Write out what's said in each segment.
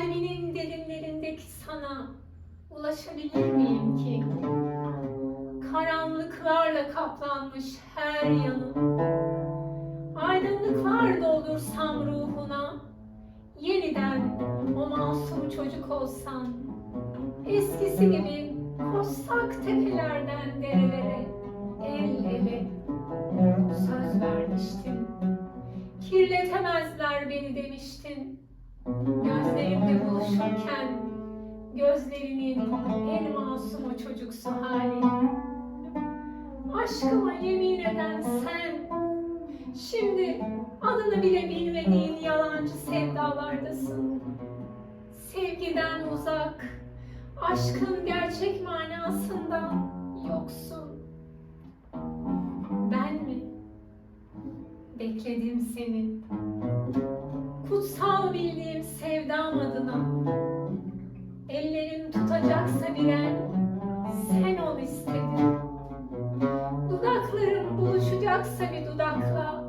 Kalbinin derinlerindeki sana ulaşabilir miyim ki? Karanlıklarla kaplanmış her yanım. Aydınlıklar doldursam ruhuna, yeniden o masum çocuk olsan, eskisi gibi koşsak tepelerden derelere, el ele, söz vermiştin. Kirletemezler beni demiştin. Gözlerimde buluşurken gözlerinin en masum o çocuksu hali. Aşkıma yemin eden sen, şimdi adını bile bilmediğin yalancı sevdalardasın. Sevgiden uzak, aşkın gerçek manasında yoksun. Ben mi? Bekledim seni. Kutsal Ellerim tutacaksa biren sen ol istedim. Dudaklarım buluşacaksa bir dudakla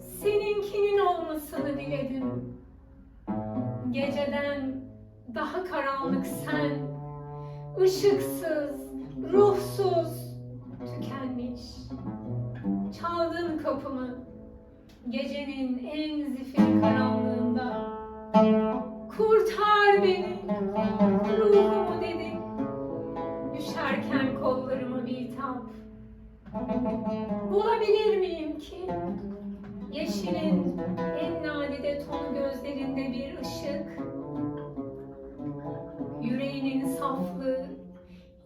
seninkinin olmasını diledim. Geceden daha karanlık sen, ışıksız, ruhsuz, tükenmiş. Çaldın kapımı gecenin en zifiri karanlığında. Bulabilir miyim ki? Yeşilin en nadide tonu gözlerinde bir ışık. Yüreğinin saflığı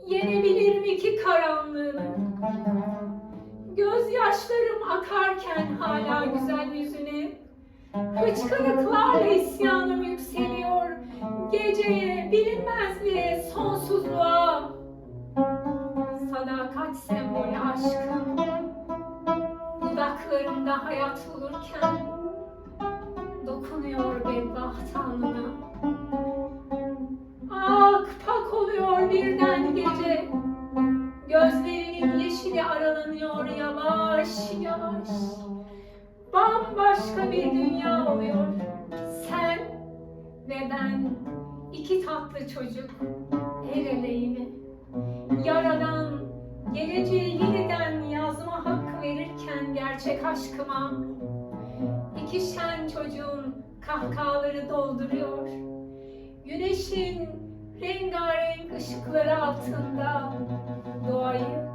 yenebilir mi ki karanlığını? Gözyaşlarım akarken hala güzel yüzüne Hıçkırıklarla isyanım yükseliyor Geceye, bilinmezliğe, sonsuzluğa Sadakat sembolü aşkım Dudaklarımda hayat olurken Dokunuyor bedbaht alnına Ak pak oluyor birden gece Gözlerinin yeşili aralanıyor yavaş yavaş. Bambaşka bir dünya oluyor. Sen ve ben iki tatlı çocuk el ele yine. Yaradan geleceği yeniden yazma hakkı verirken gerçek aşkıma iki şen çocuğun kahkahaları dolduruyor. Güneşin rengarenk ışıkları altında doğayı